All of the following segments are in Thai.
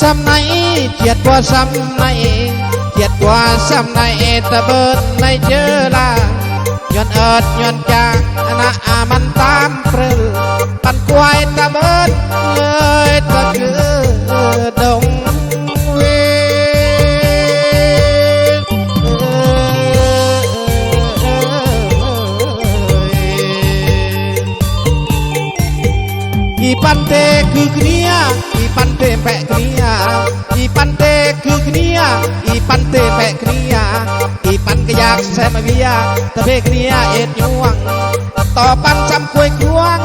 ซ้ำไหนเจียดว่าซ้ำไหนเจียดว่าซ้ำไหนตะเบิดในเจอลาย้อนเอิดย้อนจากนะอามันตามเปรือปันกวายตะเบิดเลยตะคือดงปันเตคือคลียอีปันเต แปะเนียอีปันเตคือเนียอีปันเตแปะเนียอีปันก็อยากแซมเบียตะเพเนียเอ็ดยวงต่อปันจำควยควง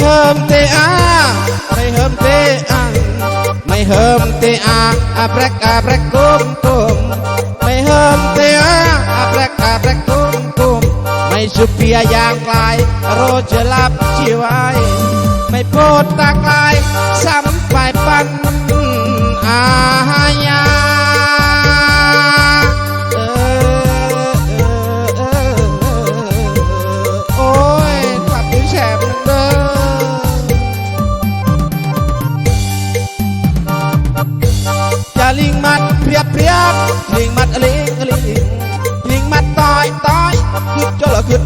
เฮิมเตอาไม่เฮิมเตอาไม่เฮิมเตอาอาแปรกอาแปรกกุมกุมไม่เฮิมเตอาอาแปรกอาแปรกกุมกุมไม่สุเปียอย่างไกลโรจะลับชีวายไม่โพดตากลายซ้ำ คือ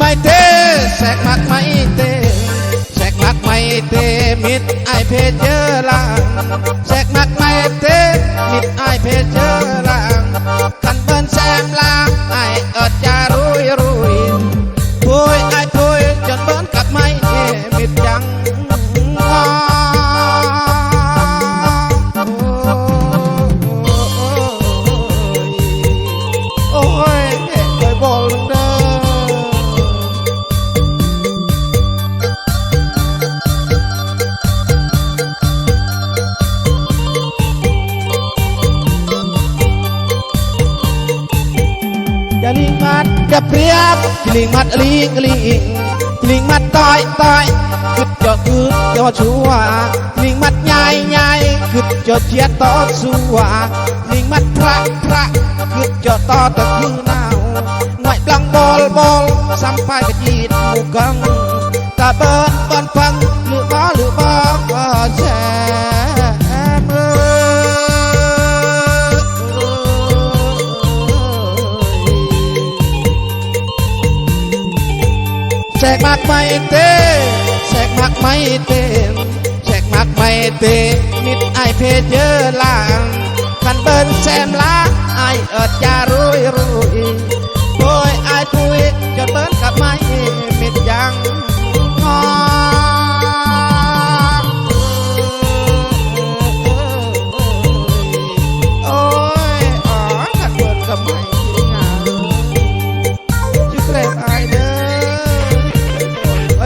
ไม่เตแสกมักไม่เตแสกมักไม่เตมิดไอเพจเจอลางแสกมักไม่เตมิดไอเพจเจอลา ลิงมัดอย่าเปรียบลิงมัดลิงลิงลิงมัดต่อยต่อยคึดจอดคึดจอชัวลิงมัดใหญ่ใหญ่คึดจอเชียต่อสัวลิงมัดพระพระคึดจอต่อตะคือหนาวหน่วยปลังบอลบอลสัมภายกระจีดหมูกังตาเบิ้นบอนฟัง กมากไม่เตแสกมากไม่เตแสกมากไม่เตมิดไอเพจเยอะลางกันเบิ้นแซมลาไอเอิดยารู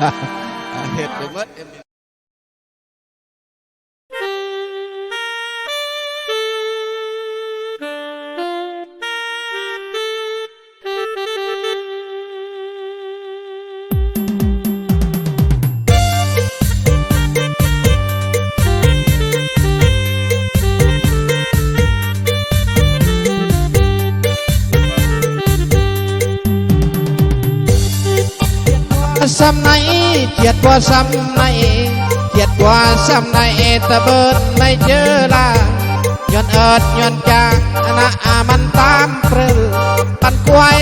ว่ามิด ซ้ำไหนเกียดว่าซ้ำไหนเกียดว่าซ้ำไหนตะเบิดไม่เจอลาย้อนเอิดย้อนจางนะมันตามเปลือปันกวย